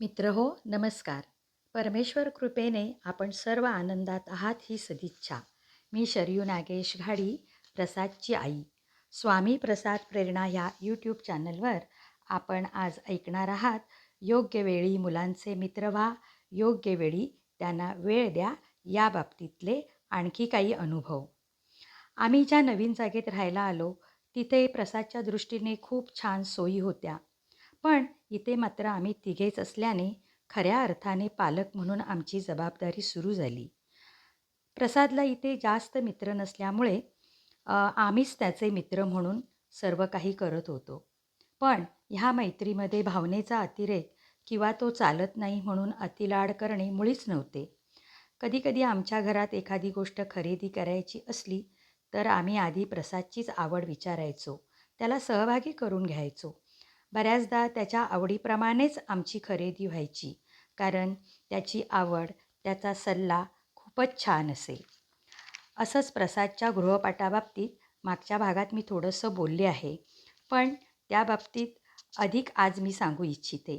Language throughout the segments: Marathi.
मित्र हो नमस्कार. परमेश्वर कृपेने आपण सर्व आनंदात आहात ही सदिच्छा. मी शरयू नागेश घाडी प्रसादची आई. स्वामी प्रसाद प्रेरणा ह्या यूट्यूब चॅनलवर आपण आज ऐकणार आहात योग्य वेळी मुलांचे मित्र व्हा योग्य वेळी त्यांना वेळ द्या या बाबतीतले आणखी काही अनुभव. आम्ही ज्या नवीन जागेत राहायला आलो तिथे प्रसादच्या दृष्टीने खूप छान सोयी होत्या. पण इथे मात्र आम्ही तिघेच असल्याने खऱ्या अर्थाने पालक म्हणून आमची जबाबदारी सुरू झाली. प्रसादला इथे जास्त मित्र नसल्यामुळे आम्हीच त्याचे मित्र म्हणून सर्व काही करत होतो. पण ह्या मैत्रीमध्ये भावनेचा अतिरेक किंवा तो चालत नाही म्हणून अतिलाड करणे मुळीच नव्हते. कधीकधी आमच्या घरात एखादी गोष्ट खरेदी करायची असली तर आम्ही आधी प्रसादचीच आवड विचारायचो. त्याला सहभागी करून घ्यायचो. बऱ्याचदा त्याच्या आवडीप्रमाणेच आमची खरेदी व्हायची कारण त्याची आवड त्याचा सल्ला खूपच छान असेल. असंच प्रसादच्या गृहपाठाबाबतीत मागच्या भागात मी थोडंसं बोलले आहे पण त्या बाबतीत अधिक आज मी सांगू इच्छिते.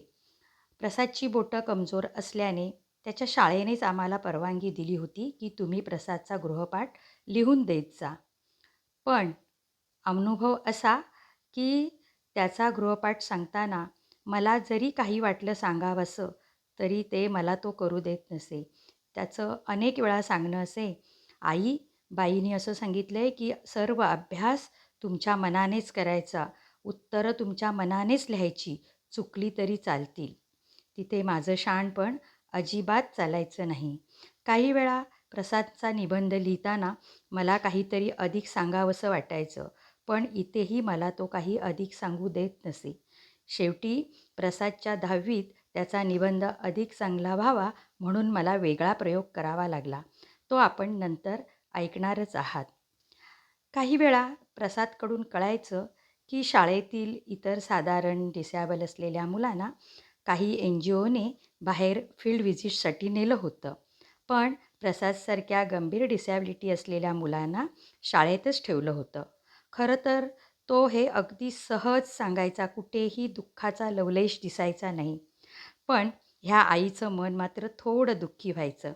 प्रसादची बोटं कमजोर असल्याने त्याच्या शाळेनेच आम्हाला परवानगी दिली होती की तुम्ही प्रसादचा गृहपाठ लिहून देत जा. पण अनुभव असा की त्याचा गृहपाठ सांगताना मला जरी काही वाटलं सांगावंसं तरी ते मला तो करू देत नसे. त्याचं अनेक वेळा सांगणं असे आई बाईने असं सांगितलं आहे की सर्व अभ्यास तुमच्या मनानेच करायचा उत्तरं तुमच्या मनानेच लिहायची चुकली तरी चालतील. तिथे माझं शहाणपण अजिबात चालायचं नाही. काही वेळा प्रसादचा निबंध लिहिताना मला काहीतरी अधिक सांगावंसं वाटायचं. पण इथेही मला तो काही अधिक सांगू देत नसे. शेवटी प्रसादच्या दहावीत त्याचा निबंध अधिक चांगला व्हावा म्हणून मला वेगळा प्रयोग करावा लागला. तो आपण नंतर ऐकणारच आहात. काही वेळा प्रसादकडून कळायचं की शाळेतील इतर साधारण डिसॅबल असलेल्या मुलांना काही एन जी ओने बाहेर फील्ड व्हिजिटसाठी नेलं होतं. पण प्रसादसारख्या गंभीर डिसॅबिलिटी असलेल्या मुलांना शाळेतच ठेवलं होतं. खरं तर तो हे अगदी सहज सांगायचा कुठेही दुःखाचा लवलेश दिसायचा नाही. पण ह्या आईचं मन मात्र थोडं दुःखी व्हायचं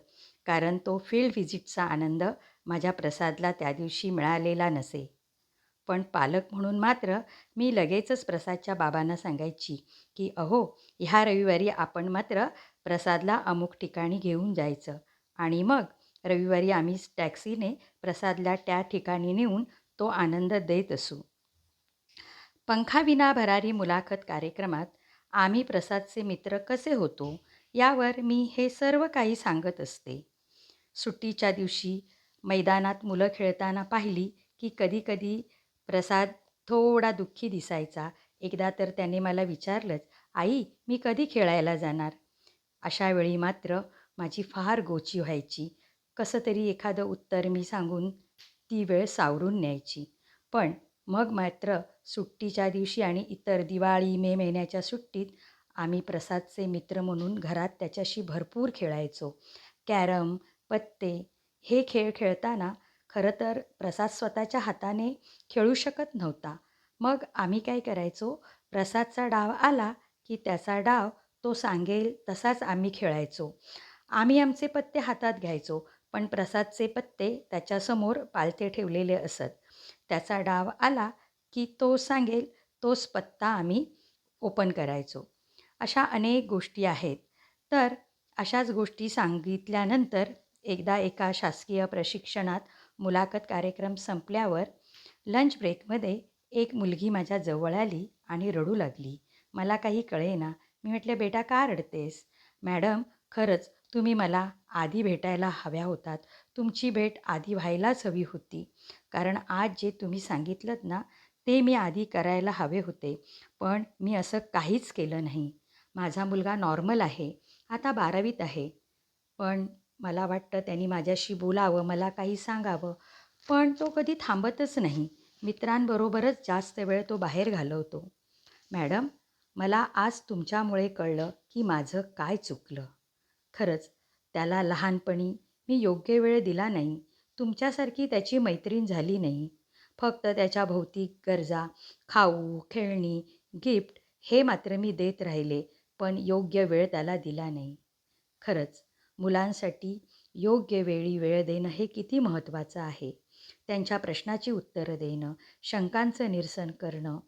कारण तो फील्ड व्हिजिटचा आनंद माझ्या प्रसादला त्या दिवशी मिळालेला नसे. पण पालक म्हणून मात्र मी लगेचच प्रसादच्या बाबांना सांगायची की अहो ह्या रविवारी आपण मात्र प्रसादला अमुक ठिकाणी घेऊन जायचं आणि मग रविवारी आम्ही टॅक्सीने प्रसादला त्या ठिकाणी नेऊन तो आनंद देत असू. पंखाविना भरारी मुलाखत कार्यक्रमात आम्ही प्रसादचे मित्र कसे होतो यावर मी हे सर्व काही सांगत असते. सुट्टीच्या दिवशी मैदानात मुलं खेळताना पाहिली की कधीकधी प्रसाद थोडा दुःखी दिसायचा. एकदा तर त्याने मला विचारलंच आई मी कधी खेळायला जाणार? अशावेळी मात्र माझी फार गोची व्हायची. कसं तरी एखादं उत्तर मी सांगून ती वेळ सावरून न्यायची. पण मग मात्र सुट्टीच्या दिवशी आणि इतर दिवाळी मे महिन्याच्या सुट्टीत आम्ही प्रसादचे मित्र म्हणून घरात त्याच्याशी भरपूर खेळायचो. कॅरम पत्ते हे खेळ खेळताना खरं तर प्रसाद स्वतःच्या हाताने खेळू शकत नव्हता. मग आम्ही काय करायचो? प्रसादचा डाव आला की त्याचा डाव तो सांगेल तसाच आम्ही खेळायचो. आम्ही आमचे पत्ते हातात घ्यायचो. पण प्रसादचे पत्ते त्याच्यासमोर पालथे ठेवलेले असत. त्याचा डाव आला की तो सांगेल तोच पत्ता आम्ही ओपन करायचो. अशा अनेक गोष्टी आहेत. तर अशाच गोष्टी सांगितल्यानंतर एकदा एका शासकीय प्रशिक्षणात मुलाखत कार्यक्रम संपल्यावर लंच ब्रेकमध्ये एक मुलगी माझ्या जवळ आली आणि रडू लागली. मला काही कळेना. मी म्हटलं बेटा का रडतेस? मॅडम खरंच तुम्ही मला आधी भेटायला हव्या होतात. तुमची भेट आधी व्हायलाच हवी होती. कारण आज जे तुम्ही सांगितलंत ना ते मी आधी करायला हवे होते. पण मी असं काहीच केलं नाही. माझा मुलगा नॉर्मल आहे. आता बारावीत आहे. पण मला वाटतं त्यांनी माझ्याशी बोलावं मला काही सांगावं. पण तो कधी थांबतच नाही. मित्रांबरोबरच जास्त वेळ तो बाहेर घालवतो. मॅडम मला आज तुमच्यामुळे कळलं की माझं काय चुकलं. खरंच त्याला लहानपणी मी योग्य वेळ दिला नाही. तुमच्यासारखी त्याची मैत्रीण झाली नाही. फक्त त्याच्या भौतिक गरजा खाऊ खेळणी गिफ्ट हे मात्र मी देत राहिले पण योग्य वेळ त्याला दिला नाही. खरंच मुलांसाठी योग्य वेळी वेळ देणं हे किती महत्त्वाचं आहे. त्यांच्या प्रश्नाची उत्तरं देणं शंकांचं निरसन करणं.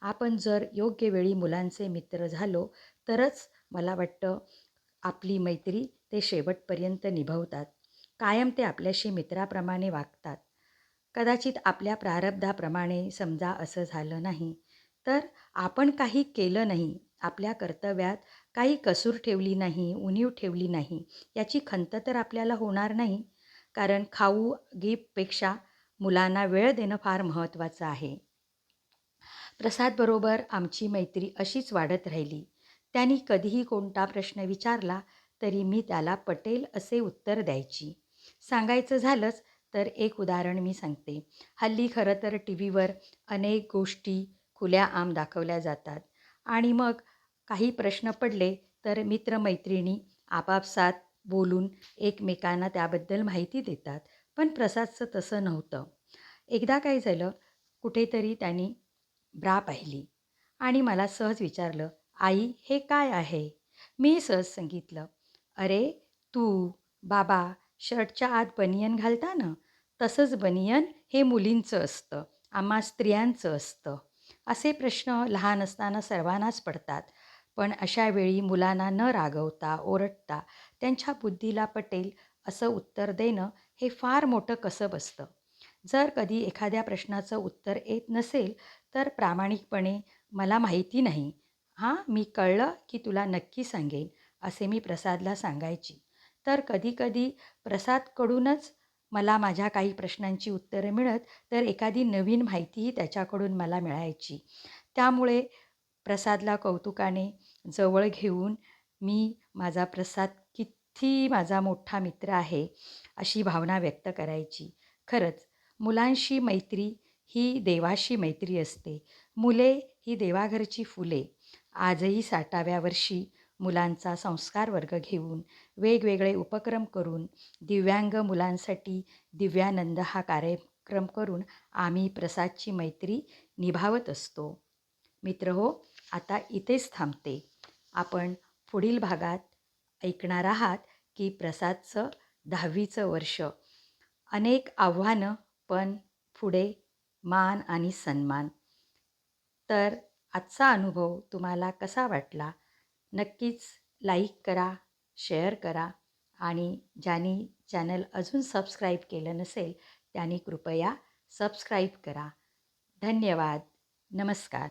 आपण जर योग्य वेळी मुलांचे मित्र झालो तरच मला वाटतं आपली मैत्री ते शेवटपर्यंत निभवतात. कायम ते आपल्याशी मित्राप्रमाणे वागतात. कदाचित आपल्या प्रारब्धाप्रमाणे समजा असं झालं नाही तर आपण काही केलं नाही आपल्या कर्तव्यात काही कसूर ठेवली नाही उणीव ठेवली नाही याची खंत तर आपल्याला होणार नाही. कारण खाऊ गिफ्टपेक्षा मुलांना वेळ देणं फार महत्त्वाचं आहे. प्रसादबरोबर आमची मैत्री अशीच वाढत राहिली. त्यांनी कधीही कोणता प्रश्न विचारला तरी मी त्याला पटेल असे उत्तर द्यायची. सांगायचं झालंच तर एक उदाहरण मी सांगते. हल्ली खरं तर टी व्हीवर अनेक गोष्टी खुल्या आम दाखवल्या जातात. आणि मग काही प्रश्न पडले तर मित्रमैत्रिणी आपापसात बोलून एकमेकांना त्याबद्दल माहिती देतात. पण प्रसादचं तसं नव्हतं. एकदा काय झालं कुठेतरी त्यांनी ब्रा पाहिली आणि मला सहज विचारलं आई हे काय आहे? मी सहज सांगितलं अरे तू बाबा शर्टच्या आत बनियन घालता ना तसंच बनियन हे मुलींचं असतं आम्हा स्त्रियांचं असतं. असे प्रश्न लहान असताना सर्वांनाच पडतात. पण अशा वेळी मुलांना न रागवता ओरडता त्यांच्या बुद्धीला पटेल असं उत्तर देणं हे फार मोठं कसब असतं. जर कधी एखाद्या प्रश्नाचं उत्तर येत नसेल तर प्रामाणिकपणे मला माहिती नाही हां मी कळलं की तुला नक्की सांगेन असे मी प्रसादला सांगायची. तर कधीकधी प्रसादकडूनच मला माझ्या काही प्रश्नांची उत्तरं मिळत तर एखादी नवीन माहितीही त्याच्याकडून मला मिळायची. त्यामुळे प्रसादला कौतुकाने जवळ घेऊन मी माझा प्रसाद किती माझा मोठा मित्र आहे अशी भावना व्यक्त करायची. खरंच मुलांशी मैत्री ही देवाशी मैत्री असते. मुले ही देवाघरची फुले. आजही साठाव्या वर्षी मुलांचा संस्कार वर्ग घेऊन वेगवेगळे उपक्रम करून दिव्यांग मुलांसाठी दिव्यानंद हा कार्यक्रम करून आम्ही प्रसादची मैत्री निभावत असतो. मित्र हो आता इथेच थांबते. आपण पुढील भागात ऐकणार आहात की प्रसादचं दहावीचं वर्ष. अनेक आव्हानं पण पुढे मान आणि सन्मान. तर आजचा अनुभव तुम्हाला कसा वाटला? नक्कीच लाईक करा शेअर करा आणि ज्यांनी चॅनल अजून सबस्क्राईब केलं नसेल त्यांनी कृपया सबस्क्राईब करा. धन्यवाद. नमस्कार.